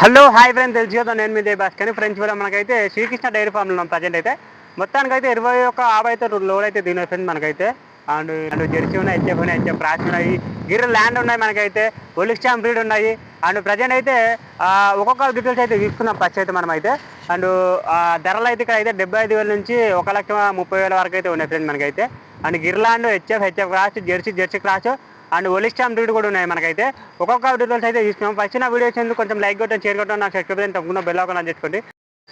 Hello hi friends తెలుసు నేను మీ దేబాస్ కానీ ఫ్రెండ్స్ కూడా మనకైతే శ్రీకృష్ణ డైరీ ఫామ్లో ఉన్నాం ప్రజెంట్ అయితే. మొత్తానికి అయితే ఇరవై ఒక్క ఆవు అయితే లోడ్ అయితే దీని ఫ్రెండ్స్ మనకైతే. అండ్ అండ్ జెర్సీ ఉన్నాయి హెచ్ఎఫ్ ఉన్నాయి హెచ్ఎఫ్ రాసి ఉన్నాయి. గిర్ ల్యాండ్ ఉన్నాయి మనకైతే ఒలిక్స్టామ్ బ్రీడ్ ఉన్నాయి. అండ్ ప్రజెంట్ అయితే ఒక్కొక్క డీటెయిల్స్ అయితే తీసుకున్నాం ఫస్ట్ అయితే మనం అయితే. అండ్ ధరలు అయితే ఇక్కడ అయితే డెబ్బై ఐదు వేల నుంచి ఒక లక్ష ముప్పై వేల వరకు అయితే ఉన్నాయి ఫ్రెండ్ మనకైతే. And గిర్లాండ్ HF HF cross jersey jersey cross and ఒలిస్టామ్ breed కూడా ఉన్నాయి మనకైతే. ఒక్కొక్క డీటెయిల్స్ అయితే తీసుకున్నాం ఫస్ట్ నా వీడియో వచ్చింది కొంచెం లైక్ కొట్టండి షేర్ కొట్టండి నాకు సబ్స్క్రైబ్ తప్పకుండా బెల్ ఆన్ చేసుకోండి.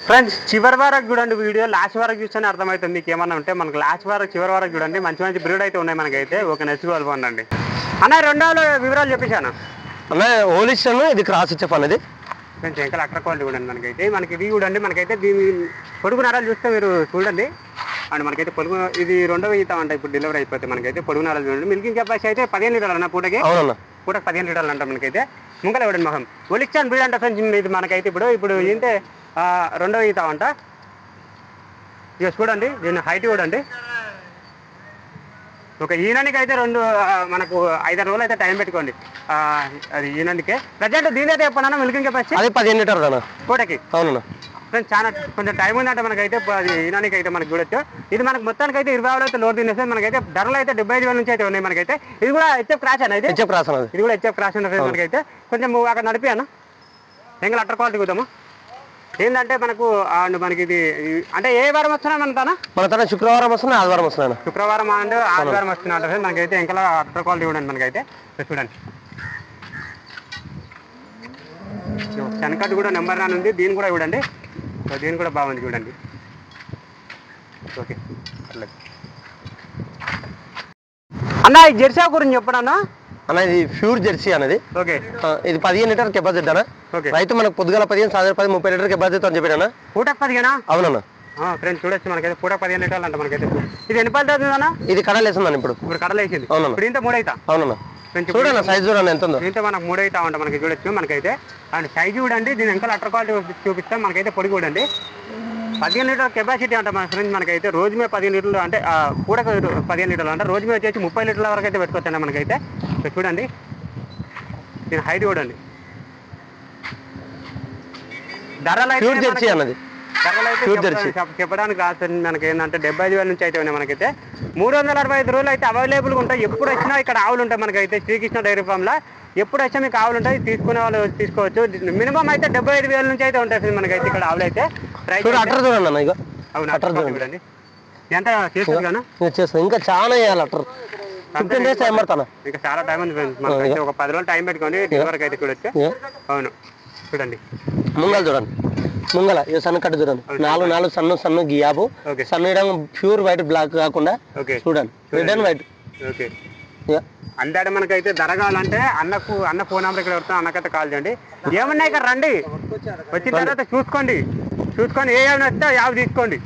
ఫ్రెండ్స్ చివరి వరకు చూడండి వీడియో. లాస్ట్ వరకు చూస్తేనే అర్థమవుతుంది మీకు ఏమన్నా ఉంటే. మనకు లాస్ట్ వరకు చివరి వరకు చూడండి. మంచి మంచి బ్రీడ్ అయితే ఉన్నాయి మనకైతే. ఓకే నెక్స్ట్ ఉండండి అన్న రెండో వివరాలు చెప్పేశాను. అన్న ఓలిస్టన్ ఇది క్రాస్ వచ్చే అనేది కొంచెం ఇంకా అక్కడ క్వాలిటీ చూడండి మనకైతే. మనకి ఇది చూడండి మనకైతే దీని పొడుగు నరాలు చూస్తే మీరు చూడండి. అండ్ మనకైతే పొడుగు ఇది రెండో ఈత అంట ఇప్పుడు డెలివరీ అయిపోతే మనకైతే పొడుగు నరాలు చూడండి. మిల్కింగ్ కెపాసిటీ అయితే పదిహేను లీటర్లు అన్న పూటకి. పూటకి పదిహేను లీటర్లు అంట మనకైతే. ముంగల ఇవ్వడండి మొహం? ఒలిక్చాన్ బ్రీడ్ అంట ఇది మనకైతే ఇప్పుడు ఇప్పుడు ఏంటంటే ఆ, రెండో ఈత అంట. ఇక చూడండి దీని హైట్ చూడండి. ఒక ఈనానికి అయితే రెండు మనకు ఐదారు రోజులు అయితే టైం పెట్టుకోండి. అది ఈనానికే ప్రజెంట్ దీని అయితే చెప్పండి మిల్కింగ్ కెపాసిటీ అది పదిహేను లీటర్ పూటకి. అవునన్న. ఫ్రెండ్స్ చాలా కొంచెం టైం ఉందంటే మనకైతే అది ఈనానికి అయితే మనకు చూడొచ్చు. ఇది మనకు మొత్తానికి అయితే ఇరవై అయితే లోడ్ తినేస్తే మనకైతే ధరలు అయితే డెబ్బై ఐదు వేల నుంచి అయితే ఉన్నాయి మనకైతే. ఇది కూడా హెచ్ఎఫ్ క్రాష్ అన్న ఇది? హెచ్ఎఫ్ అన్నది ఇది కూడా హెచ్ఎఫ్ క్రాష్ ఉంటుంది మనకైతే. కొంచెం అక్కడ నడిపి అన్న. ఎంగల్ అట్టర్ క్వాలిటీ చూద్దాము. ఏంటంటే మనకు మనకి ఇది అంటే ఏ వారం వస్తున్నా మన తన? మన తన శుక్రవారం వస్తుంది ఆదివారం వస్తుంది అన్న. శుక్రవారం అండ్ ఆదివారం వస్తున్నా అంటే మనకైతే. ఎంకల అట్టర్ క్వాలిటీ చూడండి మనకైతే. చూడండి. శనకట్ కూడా నెంబర్ నైన్ ఉంది. దీని కూడా చూడండి. సో దీని కూడా బాగుంది చూడండి. ఓకే పర్లేదు. అన్న ఈ జెర్సీ గురించి చెప్పడన్నా అన్న? ఇది ప్యూర్ జెర్సీ అనేది ఓకే. ఇది పదిహేను లీటర్ కెపాసిటీ అన్న. ఓకే. రైతు మనకు పొద్దుగల పదిహేను సాయంత్రం పది ముప్పై లీటర్ కెపాసిటీ అని చెప్పాను పూటకు పదిహేనా? అవునన్న. ఫ్రెండ్స్ చూడొచ్చు మనకైతే. పూట పదిహేను లీటర్లు అంట మనకైతే. ఇది ఎన్ని పళ్ళు అవుతుందన్న ఇది కడలేస్తుందన్న ఇప్పుడు. ఇప్పుడు కడలేసింది. అవునన్న. ఇప్పుడు ఇంత మూడైతా? అవునన్న. చూడన్న సైజ్ చూడన్న ఎంత ఉందో. దీంతో మనకు మూడైతా ఉంటాం మనకి చూడొచ్చు మనకైతే. అండ్ సైజ్ చూడండి దీని ఇంకా అటర్ క్వాలిటీ చూపిస్తాం మనకైతే పొడి చూడండి పదిహేను లీటర్ కెపాసిటీ అంట మన ఫ్రెండ్స్ మనకైతే రోజు మీద పదిహేను లీటర్లు అంటే పూటకు పదిహేను లీటర్లు అంటే. రోజు మీద వచ్చేసి ముప్పై లీటర్ల వరకు అయితే పెట్టుకోవచ్చండి మనకైతే. చూడండి. దీని హైట్ చూడండి ధరలు అయితే అన్నది. చెప్పడానికి రాదు మనకి ఏంటంటే డెబ్బై ఐదు వేల నుంచి అయితే ఉన్నాయి మనకైతే. మూడు వందల అరవై ఐదు రోజులు అయితే అవైలబుల్గా ఉంటాయి. ఎప్పుడు వచ్చినా ఇక్కడ ఆవులు ఉంటాయి మనకైతే. శ్రీకృష్ణ డైరీ ఫామ్లో ఎప్పుడు వచ్చినా మీకు ఆవులు ఉంటాయి. తీసుకునే వాళ్ళు తీసుకోవచ్చు. మినిమం అయితే డెబ్బై ఐదు వేల నుంచి అయితే ఉంటాయి మనకైతే ఇక్కడ ఆవులు అయితే. చూడండి ఇక చూడండి. ఎంత చేస్తాను చాలా వేయాలి అట్టర్. ఫిఫ్టీన్ డేస్ టైం పడతాను ఇంకా చాలా టైం ఉంది ఫ్రెండ్స్ మనకైతే. ఒక పది రోజులు టైం పెట్టుకోండి డెలివరీకి అయితే చూడొచ్చు అవును. చూడండి. ముంగల్ చూడండి. ముంగల ఇక సన్న కట్టు చూడండి. నాలుగు నాలుగు సన్ను సన్ను గియాబు. సన్న ఇడం ప్యూర్ వైట్ బ్లాక్ కాకుండా చూడండి. Red and white okay. అందాడ మనకైతే ధర కావాలంటే అన్నకు అన్న ఫోన్ నెంబర్ ఇక్కడ వస్తాం అన్నకైతే కాల్ చేయండి. ఏమన్నా ఇక్కడ రండి. వచ్చిన తర్వాత చూసుకోండి. చూసుకొని ఏ ఏమైనా వస్తే యావ్ తీసుకోండి.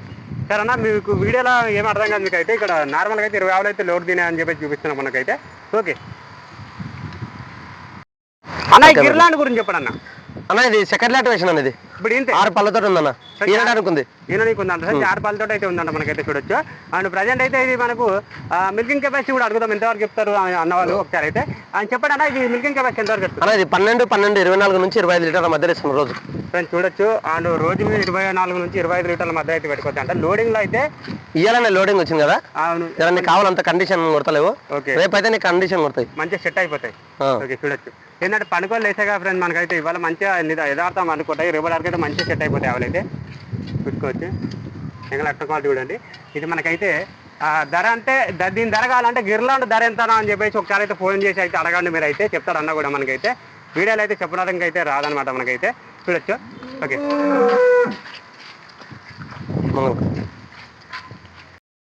సరే అన్న మీకు వీడియోలో ఏం అర్థం కాదు మీకు అయితే ఇక్కడ నార్మల్గా అయితే ఇరవై యాభై అయితే లోడ్ తినే అని చెప్పి చూపిస్తున్నాం మనకైతే. ఓకే. అన్న గిర్లాండ్ గురించి చెప్పండి అన్న. అన్న ఇది సెకండ్ లాటివేషన్ అనేది ఇప్పుడు ఏంటి ఆరు పళ్ళతో ఉందన్న. ఈనడానికి ఉంది. ఆరు పాలతో అయితే ఉందంట మనకైతే చూడొచ్చు. అండ్ ప్రజెంట్ అయితే ఇది మనకు మిల్కింగ్ కెపాసిటీ కూడా అడుగుదాం. ఎంతవరకు చెప్తారు అన్నవాళ్ళు ఒకసారి అయితే. ఆయన చెప్పండి అన్న ఇది మిల్కింగ్ కెపాసిటీ ఎంతవరకు అన్న ఇది పన్నెండు పన్నెండు ఇరవై నాలుగు నుంచి ఇరవై ఐదు లీటర్ల మధ్యలో ఇస్తున్నాం రోజు ఫ్రెండ్స్ చూడొచ్చు. అండ్ రోజు మీద ఇరవై నాలుగు నుంచి ఇరవై ఐదు లీటర్ల మధ్య అయితే పెట్టుకోవచ్చు అంట. లోడింగ్లో అయితే ఇయ్యాలనే లోడింగ్ వచ్చింది కదా? అవును. ఇలా నీకు కావాలంత కండిషన్ కొడతలేవు. ఓకే. రేపు అయితే నీకు కండిషన్ కొడతాయి. మంచిగా సెట్ అయిపోతాయి. ఓకే చూడొచ్చు. ఏంటంటే పనుకోలు వేసాగా ఫ్రెండ్ మనకైతే ఇవాళ మంచిగా యథార్థం అనుకుంటాయి. రేపు వరకు అయితే మంచిగా సెట్ అయిపోతాయి అవైతే చూసుకోవచ్చు. ఇంకా అట్ట క్వాలిటీ చూడండి. ఇది మనకైతే ధర అంటే దీని ధర కావాలంటే గిర్లాండ్ ధర ఎంత అని చెప్పేసి ఒకసారి అయితే ఫోన్ చేసి అయితే అడగండి మీరు అయితే చెప్తారు అన్న కూడా మనకైతే. వీడియోలో అయితే చెప్పడానికి అయితే రాదనమాట మనకైతే. చూడొచ్చు ఓకే.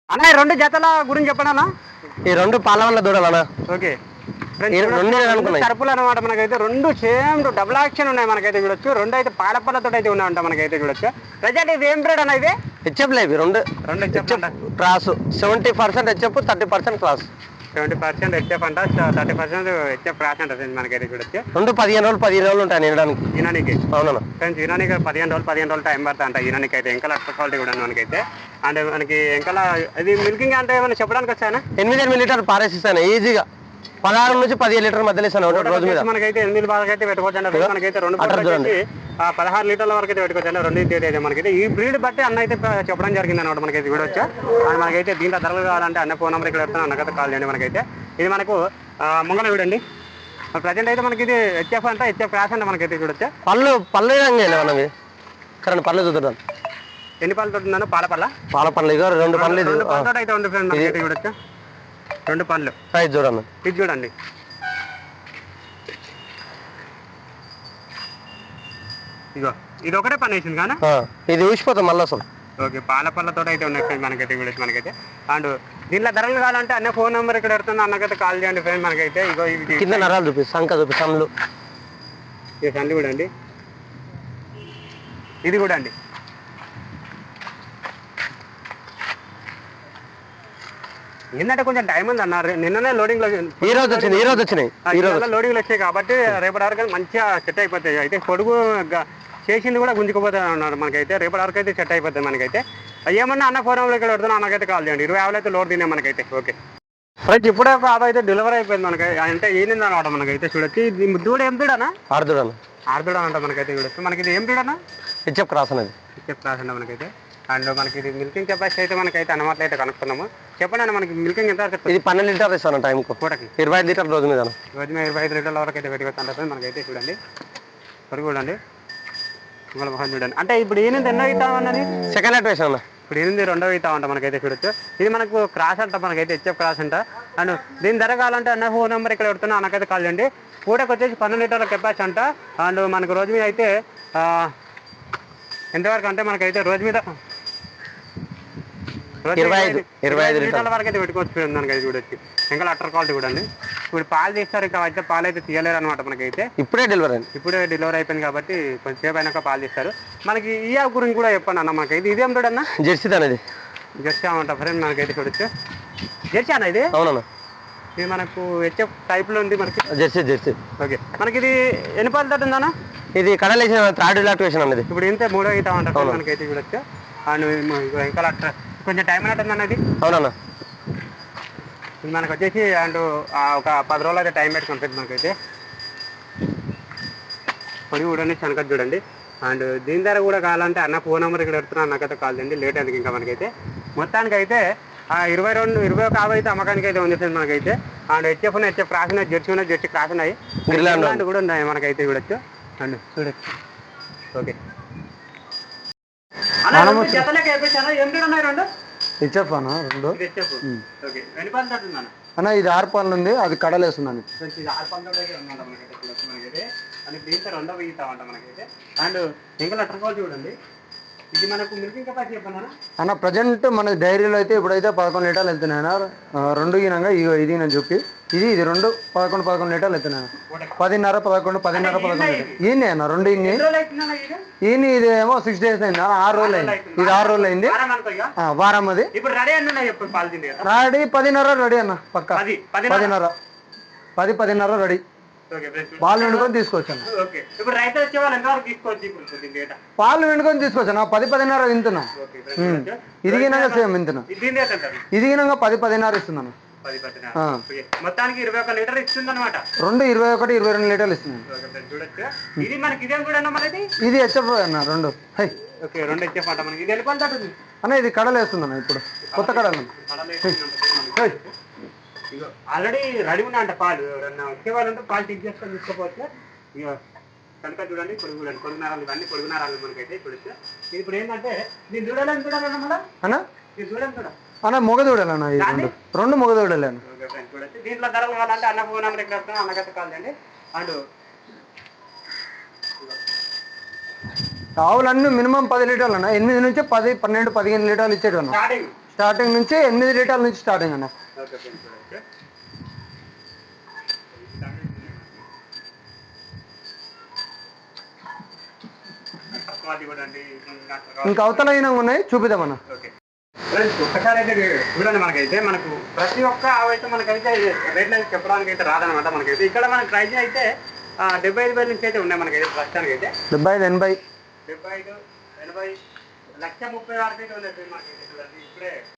అన్న ఈ రెండు జతల గురించి చెప్పండి అన్న. ఈ రెండు పాల వల్ల దూడాలన్నా ఓకే. కరుపులు అనమాట మనకైతే. రెండు సేమ్ డబుల్ యాక్షన్ ఉన్నాయి మనకైతే చూడొచ్చు. రెండు అయితే పాలపల్లతో అయితే ఉన్నాయంట మనకైతే చూడొచ్చు. ప్రజెంట్ ఇది ఏం బ్రేడ్ అన్న ఇది హెచ్ఎఫ్ లేవి రెండు. రెండు చెప్పండి cross. Seventy percent HF thirty percent cross. Seventy percent HF అంట థర్టీ పర్సెంట్ హెచ్ఎఫ్ క్రాస్ అంట మనకైతే చూడొచ్చు. రెండు పదిహేను రోజులు పదిహేను రోజులు ఉంటాయి నిండడానికి ఈనానికి అవునన్నా ఫ్రెండ్స్ ఈనానికి పదిహేను రోజులు పదిహేను రోజులు టైం పడుతుంది అంట ఈనానికి అయితే ఇంకా లక్ష క్వాలిటీ కూడా మనకైతే. అండ్ మనకి ఇంకా ఇది మిల్కింగ్ అంటే ఏమైనా చెప్పడానికి వచ్చానా ఎనిమిది ఎనిమిది లీటర్లు పారేసిస్తాను ఈజీగా పదహారు నుంచి పదిహేను లీటర్ మధ్యలో ఇస్తాను రోజు మీద. మనకైతే ఎనిమిది బాగా అయితే పెట్టుకోవచ్చు మనకైతే రెండు పదహారు లీటర్ల వరకు అయితే పెట్టుకోవచ్చు రెండు అయితే మనకైతే ఈ బ్రీడ్ బట్టి అన్న అయితే చెప్పడం జరిగింది అనమాట మనకైతే చూడొచ్చు అండ్ మనకైతే దీంట్లో ధరలు కావాలంటే అన్న ఫోన్ నెంబర్ ఇక్కడ పెడతాను అన్నకైతే కాల్ చేయండి మనకైతే. ఇది మనకు ఆ, ముంగల చూడండి ప్రజెంట్ అయితే మనకి ఇది హెచ్ఎఫ్ అంటే హెచ్ఎఫ్ క్రాస్ అంటే మనకైతే చూడొచ్చు? పళ్ళు పళ్ళు మనవి కరెంట్ పళ్ళు చూద్దాం. ఎన్ని పళ్ళతో ఉందన్న? పాల పళ్ళ? పాల రెండు పళ్ళతో అయితే ఉంది ఫ్రెండ్ మనకైతే చూడొచ్చు? రెండు పళ్ళు సైజ్ చూడన్న ఇది చూడండి. ఇగో ఇది ఒకటే పని వేసింది కానీ? ఇది ఊసిపోతాం మళ్ళీ అసలు. ఓకే పాల పళ్ళతో అయితే ఉన్నాయి ఫ్రెండ్ మనకైతే చూడొచ్చు మనకైతే. అండ్ దీంట్లో ధరలు కావాలంటే అన్న ఫోన్ నెంబర్ ఇక్కడ పెడుతున్నా అన్నకైతే కాల్ చేయండి ఫ్రెండ్ మనకైతే. ఇగో ఇది కింద నరాలు చూపి సంక చూపి సన్లు ఈ సండి కూడా అండి ఇది కూడా అండి ఏంటంటే కొంచెం టైం ఉంది అన్నారు నిన్ననే లోడింగ్లో ఈ రోజు వచ్చినాయి ఈ రోజు వచ్చినాయి ఈ రోజు. లోడింగ్లు వచ్చాయి కాబట్టి రేపటి వరకు మంచిగా సెట్ అయిపోతాయి. అయితే పొడుగు చేసింది కూడా గుంజుకుపోతుంది అన్నారు మనకైతే. రేపటి వరకు అయితే సెట్ అయిపోతుంది మనకైతే. ఏమన్నా అన్న ఫోన్ ఇక్కడ పెడుతున్నా అన్నకైతే కాల్ చేయండి. ఇరవై యాభై అయితే లోడ్ తినే మనకైతే. ఓకే. రైట్ ఇప్పుడే ఆవు అయితే డెలివరీ అయిపోయింది మనకి. అంటే ఏంది అనమాట మనకైతే చూడొచ్చు. ఇది దూడ ఏం దూడనా ఆడుతుడన్న ఆర్దూడ అంట మనకైతే చూడొచ్చు. మనకి ఇది ఏం దూడనా హెచ్ఎఫ్ క్రాస్ అనేది చెప్ రాసండి మనకైతే. అండ్ మనకి ఇది మిల్కింగ్ కెపాసిటీ అయితే మనకైతే అనమాట అయితే కనుక్కున్నాము. చెప్పండి అన్న మనకి మిల్కింగ్ ఎంత వరకు ఇది పన్నెండు లీటర్ ఇస్తాను టైంకు. పూటకి. ఇరవై ఐదు లీటర్ రోజు మీద రోజు మీద ఇరవై ఐదు లీటర్ల వరకు అయితే అంటే మనకైతే చూడండి. పొరుగు చూడండి. చూడండి. అంటే ఇప్పుడు ఏనింది ఎన్నో అవుతా ఉన్నది సెకండ్ లైట్ వేసాను ఇప్పుడు ఏనింది రెండో ఉంటా మనకైతే చూడొచ్చు. ఇది మనకు క్రాస్ అంట మనకైతే హెచ్ఎఫ్ క్రాస్ అంట. అండ్ దీని ధర కావాలంటే అన్న ఫోన్ నెంబర్ ఇక్కడ పెడుతున్నా అన్నకైతే కాల్ చేయండి. పూటకి వచ్చేసి పన్నెండు లీటర్ల కెపాసిటీ అంట. అండ్ మనకు రోజు మీద అయితే ఎంతవరకు అంటే మనకైతే రోజు మీద ఇరవై ఐదు, ఇరవై ఐదు లీటర్ల వరకు అయితే పెట్టుకోవచ్చు మనకైతే చూడొచ్చు. ఇంకా అట్టర్ క్వాలిటీ కూడా అండి ఇప్పుడు పాలు తీస్తారు ఇంకా అయితే పాలు అయితే తీయలేరు అనమాట మనకైతే. ఇప్పుడే డెలివరీ అయింది. ఇప్పుడే డెలివరీ అయిపోయింది కాబట్టి కొంచెం సేపు అయినాక పాలు తీస్తారు. మనకి ఈ ఆవు గురించి కూడా చెప్పండి అన్న మనకైతే ఇదేం చూడన్న? జెర్సీ అనేది జెర్సీ అన్నమాట ఫ్రెండ్ మనకైతే చూడొచ్చు. జెర్సీ అన్న ఇది? అవునన్న. ఇది మనకు హెచ్ఎఫ్ టైప్లో ఉంది మనకి. Jersey jersey. ఓకే. మనకి ఇది ఎన్ని పాలు తట్టు ఉందన్న ఇది కడలేసిన థర్డ్ లాక్టివేషన్ అనేది ఇప్పుడు ఇంతే మూడో అవుతా ఉంటారు మనకైతే చూడొచ్చు. అండ్ ఇంకా కొంచెం టైం అయినట్టు అన్నది అవునన్న. ఇది మనకు వచ్చేసి అండ్ ఒక పది రోజులు అయితే టైం పెట్టుకుని ఫ్రెండ్ మనకైతే పొడి చూడండి శనగ చూడండి. అండ్ దీని ధర కూడా కావాలంటే అన్న ఫోన్ నెంబర్ ఇక్కడ పెడుతున్నా నాకైతే కాల్ చేయండి లేట్ అయింది ఇంకా మనకైతే. మొత్తానికి అయితే ఆ ఇరవై రెండు ఇరవై ఒక అయితే అమ్మకానికి అయితే ఉంది మనకైతే. అండ్ హెచ్ఎఫ్ ఉన్నాయి హెచ్ఎఫ్ క్రాస్ ఉన్నాయి జెర్సీ ఉన్నాయి జెర్సీ క్రాస్ ఉన్నాయి. కూడా ఉన్నాయి మనకైతే చూడొచ్చు. అండ్ చూడొచ్చు. ఓకే. అన్న రెండు? అన్న రెండు? ఇది ఆరు పనులు ఉంది అది కడలేస్తున్నాను. అండ్ ఇంకా లెటర్ కాల్ చూడండి. ఇది మనకు మిల్కింగ్ కెపాసిటీ చెప్పన్నా అన్న. ప్రజెంట్ మన డైరీలో అయితే ఇప్పుడైతే పదకొండు లీటర్లు వెళ్తున్నాయి అన్న. రెండు గినంగా ఇగో ఇది నేను చెప్పి ఇది ఇది రెండు పదకొండు పదకొండు లీటర్లు వెళ్తున్నాయి పదిన్నర పదకొండు పదిన్నర పదకొండు. ఈయనే అన్న రెండు ఇది ఈయన ఇది? ఏమో సిక్స్ డేస్ అయింది ఆరు రోజులు అయింది. ఇది ఆరు రోజులు అయింది. వారం అది. రెడీ పదిన్నర రెడీ అన్న పక్క. పది పది పదిన్నర. పది పదిన్నర రెడీ. పాలు వండుకొని అన్న ఇప్పుడు ఎంతవరకు తీసుకోవచ్చు ఇప్పుడు డేటా పాలు వండుకొని తీసుకోవచ్చు అన్న పది పదిన్నర తింటున్నా ఓకే ఫ్రెండ్స్. ఇది గినంగా సేమ్ తింటున్నా ఇది దీని రేట్ ఎంత ఇది గినంగా పది పదిన్నర ఇస్తున్నాను. మొత్తానికి ఇరవై ఒక లీటర్ ఇస్తుంది అనమాట రెండు ఇరవై ఒకటి ఇరవై రెండు లీటర్లు చూడొచ్చు. ఇది మనకి ఇదేం కూడా అన్న మనది? ఇది హెచ్ఎఫ్ అన్న రెండు. ఓకే రెండు ఇచ్చేమాట మనకి. ఇది తట్టుంది అన్న ఇది కడలు వేస్తుందన్న ఇప్పుడు. కొత్త కడలు ఆల్రెడీ రెడీ ఉన్నా అంట పాలు. ఎవరన్నా వచ్చే వాళ్ళు ఉంటే పాలు చెక్ చేసుకొని తీసుకోపోవచ్చు ఇక కనుక చూడండి పొడుగు చూడండి. పొడుగు నరాలు ఇవన్నీ పొడుగు నరాలు మనకైతే చూడొచ్చు ఇది ఇప్పుడు ఏంటంటే దీన్ని చూడాలని చూడాలన్నా మళ్ళీ అన్న? ఇది చూడండి చూడ? అన్న మొగదూడలు అన్న ఇది రెండు. ఓకే ఫ్రెండ్స్ చూడొచ్చు దీంట్లో ధరలు కావాలంటే అన్న ఫోన్ నెంబర్ ఎక్కడ వస్తున్నా అన్నకైతే కాల్ చేయండి అండ్. ఆవులన్నీ మినిమం పది లీటర్లు అన్న. ఎనిమిది నుంచి పది పన్నెండు పదిహేను లీటర్లు ఇచ్చేటి అన్న. స్టార్టింగ్ స్టార్టింగ్ నుంచి ఎనిమిది లీటర్ల నుంచి స్టార్టింగ్ అన్న. ఇంకా అవతల అయినా ఉన్నాయి చూపిద్దామన్న ఓకే. ఫ్రెండ్స్ ఒక్కసారి అయితే చూడండి మనకైతే మనకు ప్రతి ఒక్క అయితే మనకైతే రేట్లు అయితే చెప్పడానికి అయితే రాదనమాట మనకైతే. ఇక్కడ మనకి ప్రైజ్ అయితే డెబ్బై ఐదు వేల నుంచి అయితే ఉన్నాయి మనకైతే ప్రస్తుతానికి అయితే డెబ్బై ఐదు ఎనభై. డెబ్బై ఐదు ఎనభై. లక్ష ముప్పై ఆరు అయితే ఉన్నాయి మనకైతే ఇప్పుడే.